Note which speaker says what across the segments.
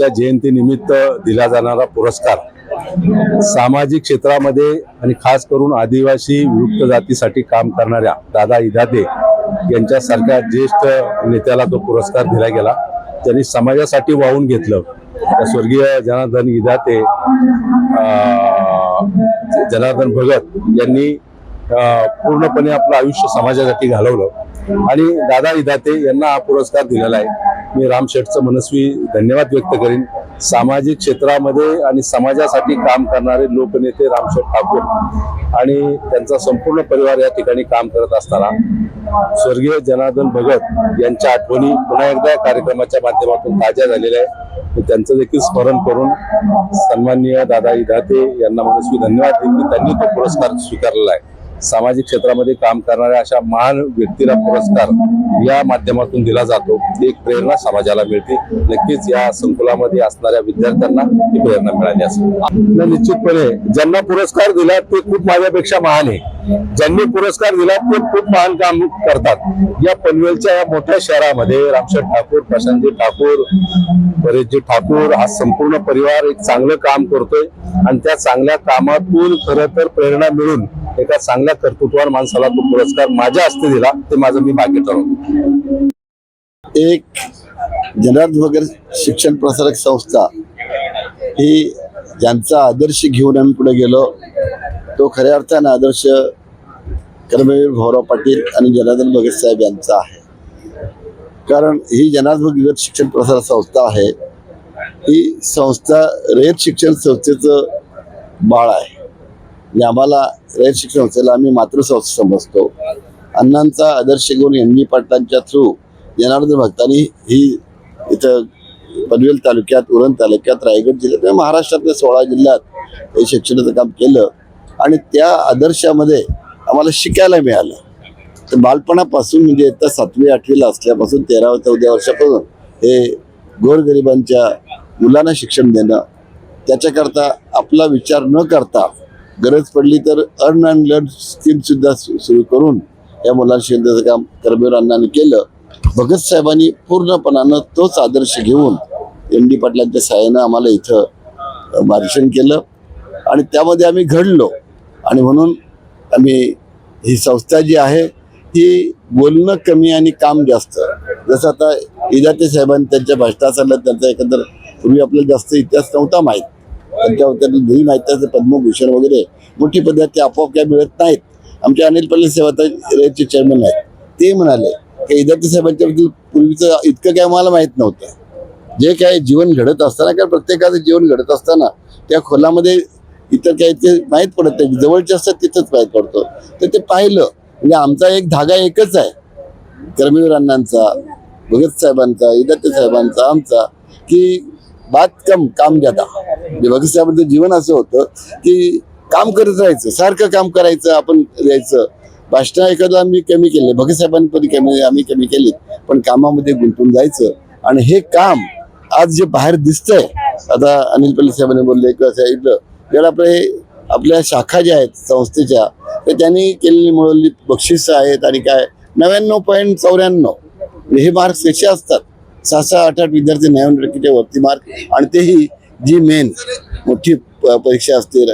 Speaker 1: यांच्या जयंतीनिमित्त दिला जाणारा पुरस्कार सामाजिक क्षेत्रामध्ये आणि खास करून आदिवासी विमुक्त जातीसाठी काम करणाऱ्या दादा इदाते यांच्यासारख्या ज्येष्ठ नेत्याला तो पुरस्कार दिला गेला. त्यांनी समाजासाठी वाहून घेतलं. स्वर्गीय जनार्दन इदाते जनार्दन भगत यांनी पूर्णपणे आपलं आयुष्य समाजासाठी घालवलं. आणि दादा इदाते यांना हा पुरस्कार दिलेला आहे. मी राम शेठचं मनस्वी धन्यवाद व्यक्त करीन. सामाजिक क्षेत्रामध्ये आणि समाजासाठी काम करणारे लोकनेते रामशेठ ठाकूर आणि त्यांचा संपूर्ण परिवार या ठिकाणी काम करत असताना स्वर्गीय जनार्दन भगत यांच्या आठवणी पुन्हा एकदा कार्यक्रमाच्या माध्यमातून ताज्या झालेल्या आहे त्यांचं देखील स्मरण करून सन्माननीय दादा इधाते यांना मनस्वी धन्यवाद देईन की त्यांनी तो पुरस्कार स्वीकारलेला आहे. सामाजिक क्षेत्रामध्ये काम करणाऱ्या अशा महान व्यक्तीला पुरस्कार या माध्यमातून दिला जातो. एक प्रेरणा समाजाला मिळते. नक्कीच या संकुलामध्ये असणाऱ्या विद्यार्थ्यांना ही प्रेरणा मिळाली असेल. निश्चितपणे ज्यांना पुरस्कार दिला ते खूप माझ्यापेक्षा महान आहे. ज्यांनी पुरस्कार दिला ते खूप महान काम करतात. या पनवेलच्या या मोठ्या शहरामध्ये रामशेठ ठाकूर प्रशांतजी ठाकूर परेशजी ठाकूर हा संपूर्ण परिवार एक चांगलं काम करतोय. आणि त्या चांगल्या कामातून खरं तर प्रेरणा मिळून एका चांगल्या कर्तृत्वान माणसाला तो पुरस्कार माझ्या हस्ते दिला ते माझं मी भाग्य ठरवतो.
Speaker 2: एक जनार्द वगैरे शिक्षण प्रसारक संस्था ही ज्यांचा आदर्श घेऊन आम्ही पुढे गेलो तो खऱ्या अर्थानं आदर्श कर्मवीर भाऊराव पाटील आणि जनार्दन भगत साहेब यांचा आहे. कारण ही जनार्दन भगत शिक्षण प्रसार संस्था आहे. ही संस्था रयत शिक्षण संस्थेचं बाळ आहे. म्हणजे आम्हाला रयत शिक्षण संस्थेला आम्ही मातृसंस्था समजतो. अण्णांचा आदर्श घेऊन एन बी पाटलांच्या थ्रू जनार्दन भक्तांनी ही इथं पनवेल तालुक्यात उरण तालुक्यात रायगड जिल्ह्यात महाराष्ट्रातल्या सोळा जिल्ह्यात हे शिक्षणाचं काम केलं. आणि त्या आदर्शामध्ये आम्हाला शिकायला मिळालं. तर बालपणापासून म्हणजे आता सातवी आठवीला असल्यापासून तेरा चौदा वर्षापासून हे गोरगरिबांच्या मुलांना शिक्षण देणं त्याच्याकरता आपला विचार न करता गरज पडली तर अर्न अँड लर्न स्कीमसुद्धा सु- सुरू करून या मुलांना शिक्षणाचं काम कर्मवीर अण्णांनी केलं. भगत साहेबांनी पूर्णपणानं तोच आदर्श घेऊन एम डी पाटलांच्या सहाय्यानं आम्हाला इथं मार्शन मार्गदर्शन केलं. आणि त्यामध्ये आम्ही घडलो. आणि म्हणून आम्ही ही संस्था जी आहे ही बोलणं कमी आणि काम जास्त. जसं आता इदाते साहेबांनी त्यांच्या भाषणाचा त्यांचा एकंदर पूर्वी आपल्याला जास्त इतिहास नव्हता माहीत. त्यांच्याबद्दल नाही माहिती असं पद्मभूषण वगैरे मोठी पद्धत ते आपोआप काय मिळत नाहीत. आमचे अनिल पल्ले सेवाचे चेअरमन आहेत. ते म्हणाले की इदाते साहेबांच्याबद्दल पूर्वीचं इतकं काय मला माहीत नव्हतं. जे काय जीवन घडत असताना किंवा प्रत्येकाचं जीवन घडत असताना त्या खोलामध्ये इतर काही ते माहीत पडत नाही. जवळचे असतात तिथंच माहीत पडतो. तर ते पाहिलं. म्हणजे आमचा एक धागा एकच आहे. कर्मवीर अण्णांचा भगत साहेबांचा इदत्त साहेबांचा आमचा की बात कम काम जादा म्हणजे भगत साहेबांचं जीवन असं होतं की काम करत राहायचं. सारखं काम करायचं आपण द्यायचं भाषण एखादं आम्ही कमी केले. भगत साहेबांनी पण कमी आम्ही कमी केली पण कामामध्ये गुंतून जायचं. आणि हे काम आज जे बाहेर दिसतंय आता अनिल पल्ली साहेबांनी बोलले किंवा सांगितलं तर आपले आपल्या शाखा ज्या आहेत संस्थेच्या तर त्यांनी केलेली मिळवलेली बक्षिसं आहेत आणि काय? नव्याण्णव पॉईंट चौऱ्याण्णव. म्हणजे हे मार्क्स कसे असतात? सहा सहा आठ आठ विद्यार्थी नव्याण्णव टक्केच्या वरती मार्क आणि तेही जी मेन मोठी प- परीक्षा असते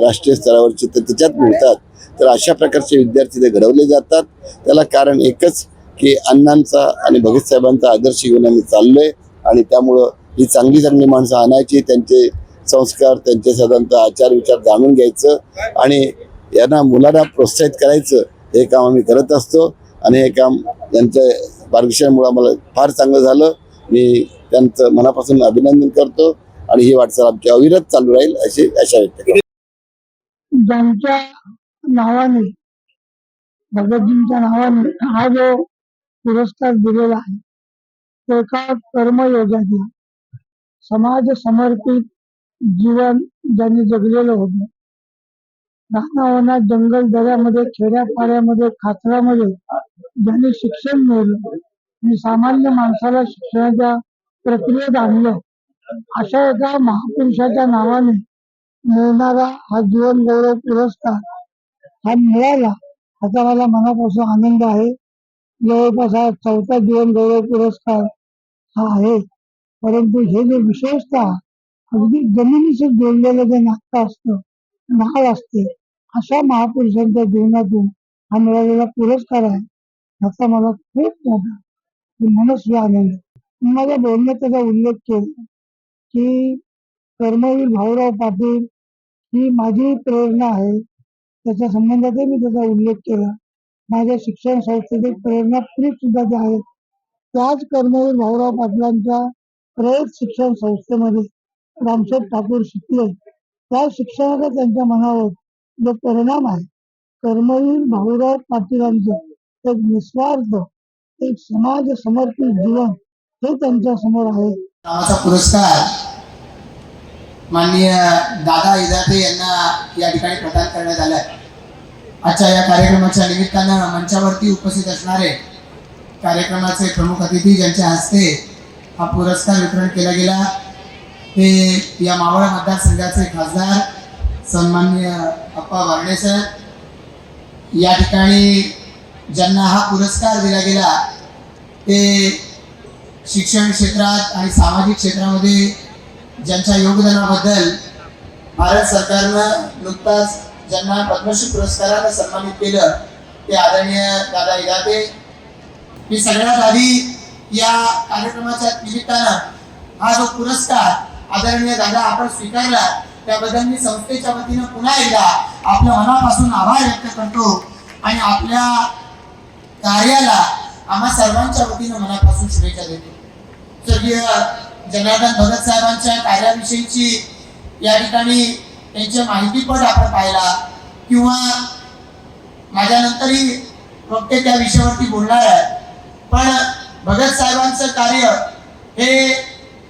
Speaker 2: राष्ट्रीय स्तरावरची तर त्याच्यात मिळतात. तर अशा प्रकारचे विद्यार्थी ते घडवले जातात. त्याला कारण एकच की अण्णांचा आणि भगत साहेबांचा आदर्श घेऊन आम्ही आहे आणि त्यामुळं ही चांगली चांगली माणसं आणायची त्यांचे संस्कार त्यांचे साधारणतः आचार विचार जाणून घ्यायचं आणि यांना मुलांना प्रोत्साहित करायचं हे काम आम्ही करत असतो. आणि हे काम त्यांच्या मार्गदर्शनामुळे आम्हाला फार चांगलं झालं. मी त्यांचं मनापासून अभिनंदन करतो आणि ही वाटचाल आमची अविरत चालू राहील अशी आशा व्यक्त
Speaker 3: ज्यांच्या नावाने भगतजींच्या नावाने हा जो पुरस्कार दिलेला आहे तो एका कर्मयोगाच्या समाज समर्पित जीवन ज्यांनी जगलेलं होतं. रानावनात जंगल दऱ्यामध्ये खेड्यापाड्यामध्ये खाचरामध्ये ज्यांनी शिक्षण मिळवलं आणि सामान्य माणसाला शिक्षणाच्या प्रक्रियेत आणलं अशा एका महापुरुषाच्या नावाने मिळणारा हा जीवन गौरव पुरस्कार हा मिळाला आता मला मनापासून आनंद आहे. जवळपास हा चौथा जीवन गौरव पुरस्कार हा आहे. परंतु हे जे विशेषतः अगदी जमिनीशी जोडलेलं जे नातं असतं नाळ असते अशा महापुरुषांच्या जीवनातून हा मिळालेला पुरस्कार आहे ह्याचा मला खूप मोठा मनस्वी आनंद मी माझ्या बोलण्यात त्याचा उल्लेख केला की कर्मवीर भाऊराव पाटील ही माझी प्रेरणा आहे त्याच्या संबंधातही मी त्याचा उल्लेख केला. माझ्या शिक्षण संस्थेचे प्रेरणा सुद्धा ज्या आहेत त्याच कर्मवीर भाऊराव पाटलांच्या प्रयत शिक्षण संस्थेमध्ये रामशेठ ठाकूर शिकले. त्या शिक्षणाचा त्यांच्या मनावर जो परिणाम आहे कर्मवीर भाऊराव पाटीलांचं एक निस्वार्थ एक समाज समर्पित जीवन हे त्यांच्यासमोर आहे.
Speaker 4: नावाचा पुरस्कार माननीय दादा इदाते यांना या ठिकाणी प्रदान करण्यात आलाय. आजच्या या कार्यक्रमाच्या निमित्तानं मंचावरती उपस्थित असणारे कार्यक्रमाचे प्रमुख अतिथी ज्यांच्या हस्ते हा पुरस्कार वितरण केला गेला हे या मावळ मतदारसंघाचे खासदार सन्माननीय अप्पा बारणे सर या ठिकाणी ज्यांना हा पुरस्कार दिला गेला ते शिक्षण क्षेत्रात आणि सामाजिक क्षेत्रामध्ये ज्यांच्या योगदानाबद्दल भारत सरकारनं नुकताच ज्यांना पद्मश्री पुरस्कारानं सन्मानित केलं ते आदरणीय दादा इरादे मी सगळ्यात आधी या कार्यक्रमाच्या निमित्तानं हा जो पुरस्कार आदरणीय दादा आपण स्वीकारला. त्याबद्दल मी संस्थेच्या वतीनं पुन्हा एकदा आपल्या मनापासून आभार व्यक्त करतो. आणि आपल्या कार्याला आम्हा सर्वांच्या वतीनं मनापासून शुभेच्छा देतो. स्वर्गीय जनार्दन भगत साहेबांच्या कार्याविषयीची या ठिकाणी त्यांचे माहितीपट आपण पाहिला. किंवा माझ्यानंतरही वक्ते त्या विषयावरती बोलणार आहे. पण भगत साहेबांचं कार्य हे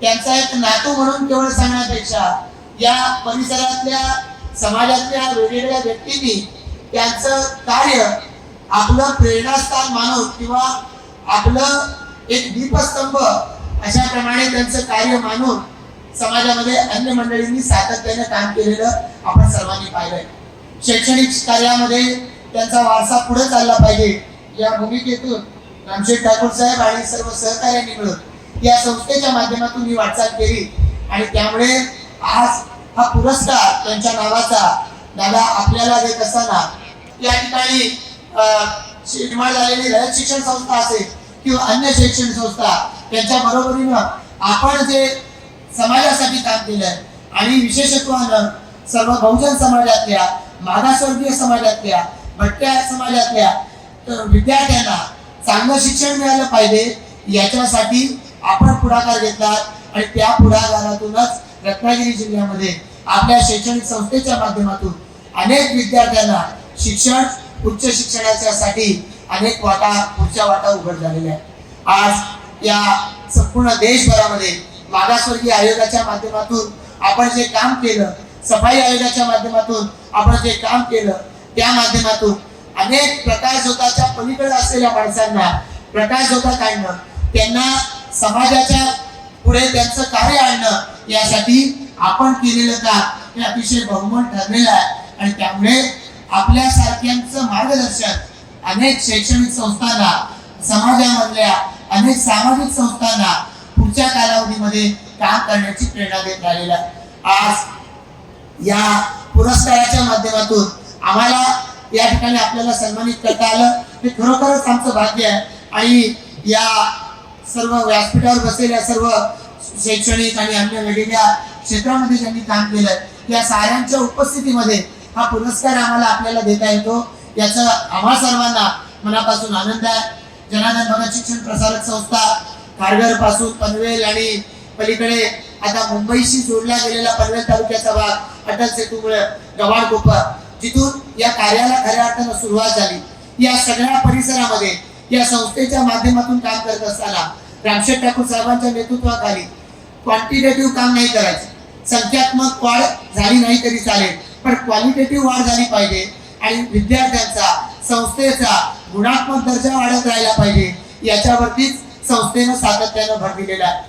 Speaker 4: त्यांचा एक नातू म्हणून केवळ सांगण्यापेक्षा या परिसरातल्या समाजातल्या वेगवेगळ्या व्यक्तींनी त्यांचं कार्य आपलं प्रेरणास्थान मानून किंवा आपलं एक दीपस्तंभ अशा प्रमाणे त्यांचं कार्य मानून समाजामध्ये अन्य मंडळींनी सातत्याने काम केलेलं आपण सर्वांनी पाहिलंय. शैक्षणिक कार्यामध्ये त्यांचा वारसा पुढे चालला पाहिजे या भूमिकेतून रामशेठ ठाकूर साहेब आणि सर्व सहकार्यांनी मिळून या संस्थेच्या माध्यमातून ही वाटचाल केली. आणि त्यामुळे आज हा पुरस्कार त्यांच्या नावाचा दादा आपल्याला देत असताना या ठिकाणी निर्माण झालेली रयत शिक्षण संस्था असेल किंवा अन्य शैक्षणिक संस्था त्यांच्या बरोबरीनं आपण जे समाजासाठी काम केलंय आणि विशेषत्वानं सर्व बहुजन समाजातल्या मागासवर्गीय समाजातल्या भटक्या समाजातल्या तर विद्यार्थ्यांना चांगलं शिक्षण मिळालं पाहिजे याच्यासाठी आपण पुढाकार घेतला आणि त्या पुढाकारातूनच रत्नागिरी जिल्ह्यामध्ये आपल्या शैक्षणिक संस्थेच्या माध्यमातून अनेक विद्यार्थ्यांना शिक्षण उच्च शिक्षणाच्यासाठी अनेक वाटा पुढच्या वाटा उघड झालेल्या आहेत. आज या संपूर्ण देशभरामध्ये मागासवर्गीय आयोगाच्या माध्यमातून आपण जे काम केलं सफाई आयोगाच्या माध्यमातून आपण जे काम केलं त्या माध्यमातून अनेक प्रकाश झोताच्या पलीकडे असलेल्या माणसांना प्रकाश झोता काढणं त्यांना समाजाच्या पुढे त्यांचं कार्य आणणं यासाठी आपण केलेलं काम हे अतिशय बहुमत ठरलेलं आहे. आणि त्यामुळे आपल्या सारख्यांचं मार्गदर्शन अनेक शैक्षणिक संस्थांना समाजामधल्या अनेक सामाजिक संस्थांना पुढच्या कालावधीमध्ये काम करण्याची प्रेरणा देत राहिलेला आहे. आज या पुरस्काराच्या माध्यमातून आम्हाला या ठिकाणी आपल्याला सन्मानित करता आलं. हे खरोखरच आमचं भाग्य आहे. आणि या सर्व व्यासपीठावर बसलेल्या सर्व शैक्षणिक आणि अन्य वेगवेगळ्या क्षेत्रामध्ये ज्यांनी काम केलंय. या साऱ्यांच्या उपस्थितीमध्ये हा पुरस्कार आम्हाला आपल्याला देता येतो. याचा आम्हा सर्वांना मनापासून आनंद आहे. जनार्दन भगत शिक्षण प्रसारक संस्था खारघरपासून पनवेल आणि पलीकडे आता मुंबईशी जोडला गेलेला पनवेल तालुक्याचा भाग अटल सेतूमुळे गव्हाण कोपर जिथून या कार्याला खऱ्या अर्थानं सुरुवात झाली. या सगळ्या परिसरामध्ये या संस्थेच्या माध्यमातून काम करत असताना रामशेठ ठाकूर साहेबांच्या नेतृत्वाखाली क्वांटिटेटिव्ह काम नाही करायचं. संख्यात्मक वाढ झाली नाही तरी चालेल पण क्वालिटेटिव्ह वाढ झाली पाहिजे आणि विद्यार्थ्यांचा संस्थेचा गुणात्मक दर्जा वाढत राहिला पाहिजे. याच्यावरतीच संस्थेनं सातत्यानं भर दिलेला आहे.